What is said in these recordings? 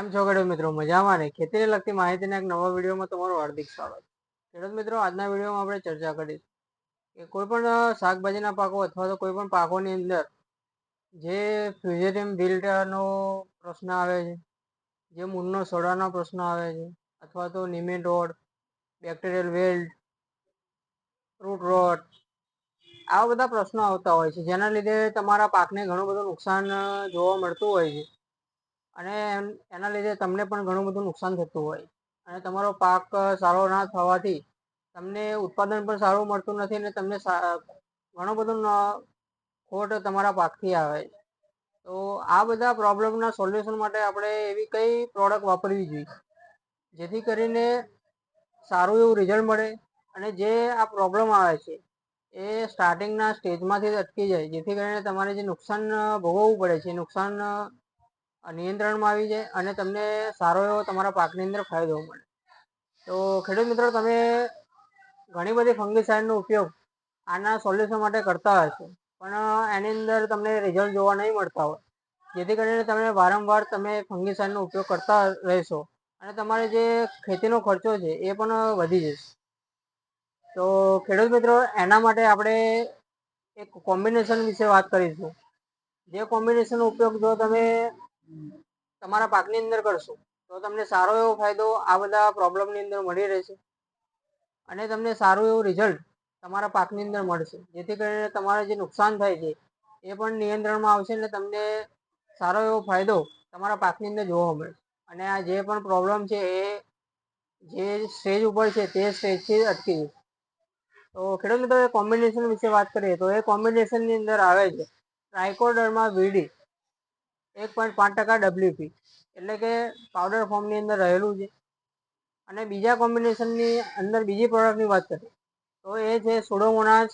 કેમ છો ખેડૂત મિત્રો? મજામાં ને? ખેતીને લગતી માહિતીના એક નવા વિડીયોમાં તમારું હાર્દિક સ્વાગત. ખેડૂત મિત્રો, આજના વિડીયોમાં આપણે ચર્ચા કરીશું કે કોઈ પણ શાકભાજીના પાકો અથવા તો કોઈ પણ પાકોની અંદર જે ફ્યુઝેરિયમ બિલ્ટનો પ્રશ્ન આવે છે, જે મૂળનો સોડાનો પ્રશ્ન આવે છે, અથવા તો nematode bacterial wilt, root rot, આવા બધા પ્રશ્નો આવતા હોય છે, જેના લીધે તમારા પાકને ઘણું બધું નુકસાન જોવા મળતું હોય છે. અને એના લીધે તમને પણ ઘણું બધું નુકસાન થતું હોય. અને તમારો પાક સારો ના થવાથી તમને ઉત્પાદન પણ સારું મળતું નથી અને તમને ઘણું બધું ખોટ તમારા પાકથી આવે છે. તો આ બધા પ્રોબ્લેમના સોલ્યુશન માટે આપણે એવી કઈ પ્રોડક્ટ વાપરવી જોઈએ? જેથી કરીને સારું એવું રિઝલ્ટ મળે અને જે આ પ્રોબ્લેમ આવે છે એ સ્ટાર્ટિંગના સ્ટેજમાંથી જ અટકી જાય. જેથી કરીને તમારે જે નુકસાન ભોગવવું પડે છે, નુકસાન નિયંત્રણમાં આવી જાય અને તમને સારો એવો તમારા પાકની અંદર ફાયદો મળે. તો ખેડૂત મિત્રો, તમે ઘણી બધી ફંગીસાઇડનો ઉપયોગ આના સોલ્યુશન માટે કરતા હશો, પણ એની અંદર તમને રિઝલ્ટ જોવા નહીં મળતા હોય. જેથી કરીને તમે વારંવાર તમે ફંગીસાઇડનો ઉપયોગ કરતા રહેશો અને તમારે જે ખેતીનો ખર્ચો છે એ પણ વધી જશે. તો ખેડૂત મિત્રો, એના માટે આપણે એક કોમ્બિનેશન વિશે વાત કરીશું. જે કોમ્બિનેશનનો ઉપયોગ જો તમે તમારા પાકની અંદર કરશો, તો તમને સારો એવો ફાયદો આ બધા પ્રોબ્લેમની અંદર મળી રહેશે. અને તમને સારું એવું રિઝલ્ટ તમારા પાકની અંદર મળશે. જેથી કરીને તમારે જે નુકસાન થાય છે, એ પણ નિયંત્રણમાં આવશે અને તમને સારો એવો ફાયદો તમારા પાકની અંદર જોવા મળશે અને આ જે પણ પ્રોબ્લેમ છે એ જે સ્ટેજ ઉપર છે તે સ્ટેજથી અટકી જશે. તો ખેડૂત મિત્રો કોમ્બિનેશન વિશે વાત કરીએ તો એ કોમ્બિનેશનની અંદર આવે છે. ટ્રાયકોડરમાં વીડી એક પોઈન્ટ પાંચ ટકા ડબલ્યુપી એટલે કે પાવડર ફોર્મની અંદર રહેલું છે. અને બીજા કોમ્બિનેશનની અંદર બીજી પ્રોડક્ટની વાત કરીએ, તો એ છે સુડોમોનાસ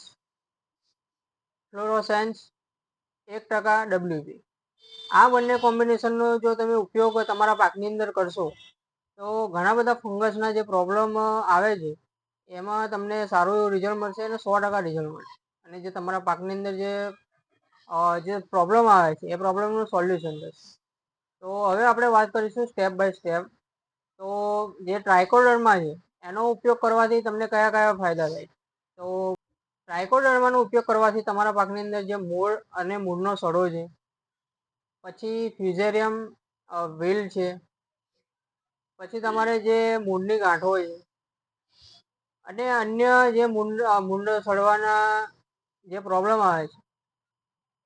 ફ્લોરોસેન્સ એક ટકા ડબલ્યુપી આ બંને કોમ્બિનેશનનો જો તમે ઉપયોગ તમારા પાકની અંદર કરશો, તો ઘણા બધા ફંગસના જે પ્રોબ્લેમ આવે છે, એમાં તમને સારું એવું રિઝલ્ટ મળશે અને સો ટકા રિઝલ્ટ મળશે. અને જે તમારા પાકની અંદર જે જે પ્રોબ્લેમ આવે છે, એ પ્રોબ્લેમનું સોલ્યુશન થશે. તો હવે આપણે વાત કરીશું સ્ટેપ બાય સ્ટેપ તો જે ટ્રાયકોડર્મા છે, એનો ઉપયોગ કરવાથી તમને કયા કયા ફાયદા થાય તો ટ્રાયકોડર્માનો ઉપયોગ કરવાથી તમારા પાકની અંદર જે મૂળ અને મૂળનો સડો છે, પછી ફ્યુઝેરિયમ વ્હીલ છે, પછી તમારે જે મૂળની ગાંઠો છે, અને અન્ય જે મૂળ મૂળ સડવાના જે પ્રોબ્લેમ આવે છે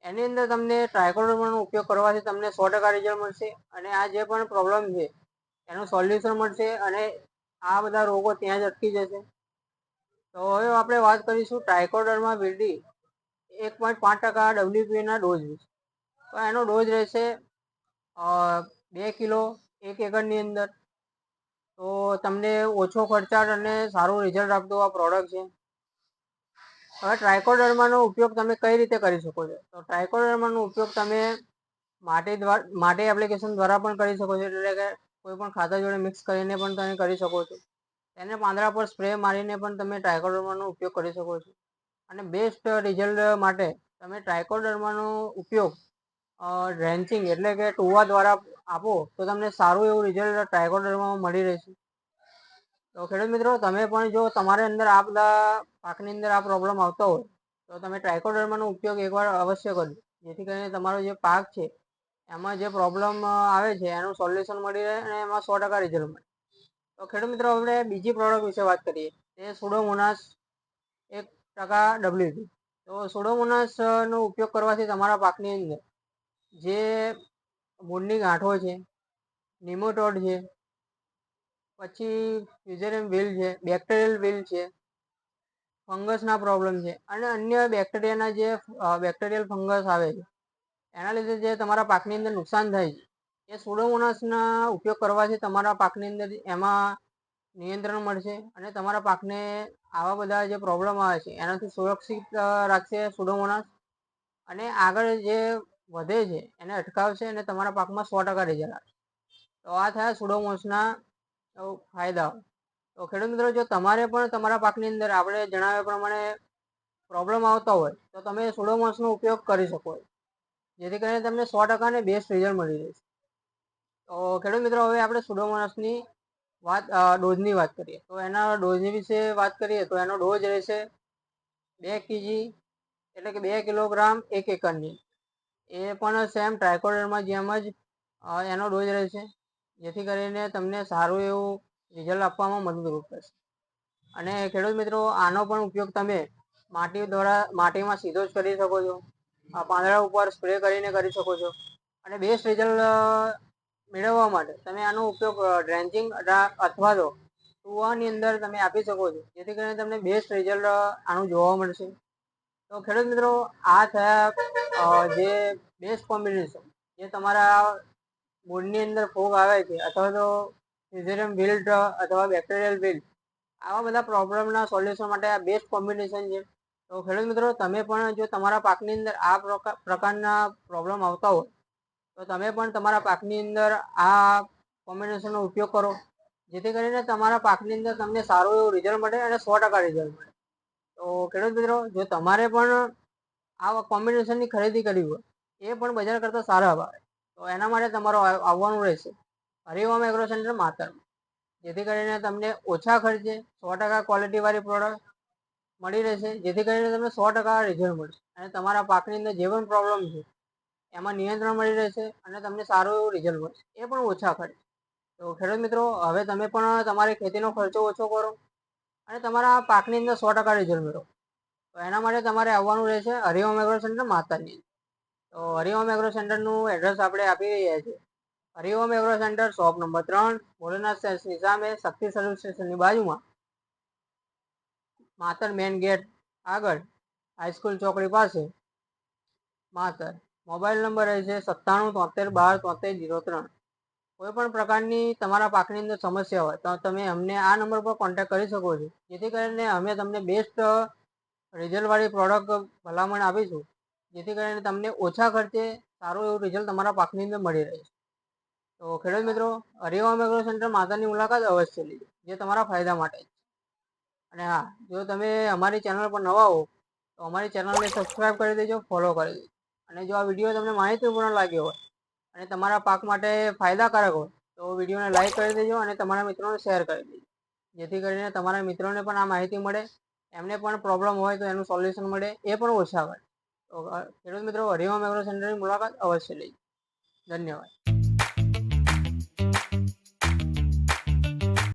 એની અંદર તમને ટ્રાયકોડર્માનો ઉપયોગ કરવાથી તમને સો ટકા રિઝલ્ટ મળશે અને આ જે પણ પ્રોબ્લેમ છે, એનું સોલ્યુશન મળશે અને આ બધા રોગો ત્યાં જ અટકી જશે. તો હવે આપણે વાત કરીશું ટ્રાયકોડર્મા વિલ્ડી એક પોઈન્ટ પાંચ ટકા ડબલ્યુપીના ડોઝ તો એનો ડોઝ રહેશે બે કિલો એક એકરની અંદર. તો તમને ઓછો ખર્ચાળ અને સારું રિઝલ્ટ આપતું આ પ્રોડક્ટ છે. હવે ટ્રાયકોડર્માનો ઉપયોગ તમે કઈ રીતે કરી શકો છો? તો ટ્રાયકોડર્માનો ઉપયોગ તમે માટી દ્વારા માટી એપ્લિકેશન દ્વારા પણ કરી શકો છો. એટલે કે કોઈ પણ ખાતર જોડે મિક્સ કરીને પણ તમે કરી શકો છો. તેને પાંદડા પર સ્પ્રે મારીને પણ તમે ટ્રાયકોડર્માનો ઉપયોગ કરી શકો છો. અને બેસ્ટ રિઝલ્ટ માટે તમે ટ્રાયકોડર્માનો ઉપયોગ ડ્રેન્ચિંગ એટલે કે ટુવા દ્વારા આપો તો તમને સારું એવું રિઝલ્ટ ટ્રાયકોડર્મામાં મળી રહેશે. તો ખેડૂત મિત્રો, તમે પણ જો તમારે અંદર આ બધા પાકની અંદર આ પ્રોબ્લેમ આવતો હોય, તો તમે ટ્રાયકોડર્માનો ઉપયોગ એકવાર અવશ્ય કરજો. જેથી કરીને તમારો જે પાક છે, એમાં જે પ્રોબ્લેમ આવે છે, એનું સોલ્યુશન મળી રહે અને એમાં સો ટકા રિઝલ્ટ મળે. તો ખેડૂત મિત્રો, આપણે બીજી પ્રોડક્ટ વિશે વાત કરીએ. તે સુડોમોનાસ એક ટકા ડબલ્યુપી તો સુડોમોનાસનો ઉપયોગ કરવાથી તમારા પાકની અંદર જે મૂળની ગાંઠો છે, નિમોટોડ છે પછી ફ્યુઝેરિયમ વ્હીલ છે, બેક્ટેરિયલ વ્હીલ છે, ફંગસના પ્રોબ્લેમ છે અને અન્ય બેક્ટેરિયાના જે બેક્ટેરિયલ ફંગસ આવે છે. એના લીધે જે તમારા પાકની અંદર નુકસાન થાય છે. એ સુડોમોનાસના ઉપયોગ કરવાથી તમારા પાકની અંદર એમાં નિયંત્રણ મળશે અને તમારા પાકને આવા બધા જે પ્રોબ્લેમ આવે છે એનાથી સુરક્ષિત રાખશે સુડોમોનાસ અને આગળ જે વધે છે એને અટકાવશે અને તમારા પાકમાં સો ટકા રિઝલ્ટ આવશે. તો આ થયા સુડોમોસના ફાયદાઓ તો ખેડૂત મિત્રો, જો તમારે પણ તમારા પાકની અંદર આપણે જણાવ્યા પ્રમાણે પ્રોબ્લેમ આવતા હોય, તો તમે સોડોમોસનો ઉપયોગ કરી શકો. જેથી કરીને તમને સો ટકાને બેસ્ટ રિઝલ્ટ મળી રહેશે તો તો ખેડૂત મિત્રો, હવે આપણે સોડોમોસની વાત ડોઝની વાત કરીએ. તો એના ડોઝની વિશે વાત કરીએ, તો એનો ડોઝ રહેશે બે કેજી એટલે કે બે કિલોગ્રામ એક એકરની. એ પણ સેમ ટ્રાયકોડરમાં જેમ જ એનો ડોઝ રહેશે. જેથી કરીને તમને સારું એવું રિઝલ્ટ આપવામાં મદદરૂપ થશે અને ખેડૂત મિત્રો, આનો પણ ઉપયોગ તમે માટી દ્વારા, માટીમાં સીધો જ કરી શકો છો. પાંદડા ઉપર સ્પ્રે કરીને કરી શકો છો. અને બેસ્ટ રિઝલ્ટ મેળવવા માટે તમે આનો ઉપયોગ ડ્રેન્ચિંગ અથવા તો કૂવાની અંદર તમે આપી શકો છો. જેથી કરીને તમને બેસ્ટ રિઝલ્ટ આનું જોવા મળશે. તો ખેડૂત મિત્રો, આ થયા જે બેસ્ટ કોમ્બિનેશન જે તમારા મૂળની અંદર ફૂગ આવે છે અથવા તો સિઝેરિયમ બિલ્ટ અથવા બેક્ટેરિયલ બિલ્ટ આવા બધા પ્રોબ્લેમના સોલ્યુશન માટે આ બેસ્ટ કોમ્બિનેશન છે. તો ખેડૂત મિત્રો, તમે પણ જો તમારા પાકની અંદર આ પ્રકા- પ્રકારના પ્રોબ્લેમ આવતા હોય, તો તમે પણ તમારા પાકની અંદર આ કોમ્બિનેશનનો ઉપયોગ કરો. જેથી કરીને તમારા પાકની અંદર તમને સારું એવું રિઝલ્ટ મળે અને સો ટકા રિઝલ્ટ મળે. તો ખેડૂત મિત્રો, જો તમારે પણ આ કોમ્બિનેશનની ખરીદી કરવી હોય, એ પણ બજાર કરતાં સારા ભાવે. તો એના માટે તમારો આવવાનું રહેશે. હરિઓમ એગ્રો સેન્ટર માતરમાં જેથી કરીને તમને ઓછા ખર્ચે સો ટકા ક્વોલિટીવાળી પ્રોડક્ટ મળી રહેશે. જેથી કરીને તમને સો ટકા રિઝલ્ટ મળશે. અને તમારા પાકની અંદર જે પણ પ્રોબ્લેમ છે, એમાં નિયંત્રણ મળી રહેશે અને તમને સારું એવું રિઝલ્ટ મળશે. એ પણ ઓછા ખર્ચે. તો ખેડૂત મિત્રો, હવે તમે પણ તમારી ખેતીનો ખર્ચો ઓછો કરો અને તમારા પાકની અંદર સો ટકા રિઝલ્ટ મેળવો. તો એના માટે તમારે આવવાનું રહેશે હરિઓમ એગ્રો સેન્ટર માતાની તો હરિઓમ એગ્રો સેન્ટરનું એડ્રેસ આપણે આપી રહ્યા છીએ. Hariom agro centre shop number ત્રણ, ભોલેનાથ સેલ્સની સામે, શક્તિ સર્વિસ સ્ટેશનની બાજુમાં. માતર મેન ગેટ આગળ હાઈસ્કૂલ ચોકડી પાસે. માતર મોબાઈલ નંબર રહેશે સત્તાણું, તોતેર, બાર, તોતેર, જીરો ત્રણ. કોઈ પણ પ્રકારની તમારા પાકની અંદર સમસ્યા હોય, તો તમે અમને આ નંબર પર કોન્ટેક્ટ કરી શકો છો. જેથી કરીને અમે તમને બેસ્ટ રિઝલ્ટવાળી પ્રોડક્ટ ભલામણ આપીશું. જેથી કરીને તમને ઓછા ખર્ચે સારું એવું રિઝલ્ટ તમારા પાકની અંદર મળી રહે. તો ખેડૂત મિત્રો હરિઓમ એગ્રો સેન્ટર માતાની મુલાકાત અવશ્ય લેજો, જે તમારા ફાયદા માટે છે. અને હા, જો તમે અમારી ચેનલ પર નવા હો, તો અમારી ચેનલને સબસ્ક્રાઈબ કરી દેજો ફોલો કરી દેજો. અને જો આ વીડિયો તમને માહિતીપૂર્ણ લાગ્યો હોય અને તમારા પાક માટે ફાયદાકારક હોય, તો વિડીયોને લાઈક કરી દેજો અને તમારા મિત્રોને શેર કરી દેજો. જેથી કરીને તમારા મિત્રોને પણ આ માહિતી મળે, એમને પણ પ્રોબ્લેમ હોય તો એનું સોલ્યુશન મળે, એ પણ ઓછા કરે તો ખેડૂત મિત્રો હરિઓમ એગ્રો સેન્ટરની મુલાકાત અવશ્ય લઈ. ધન્યવાદ.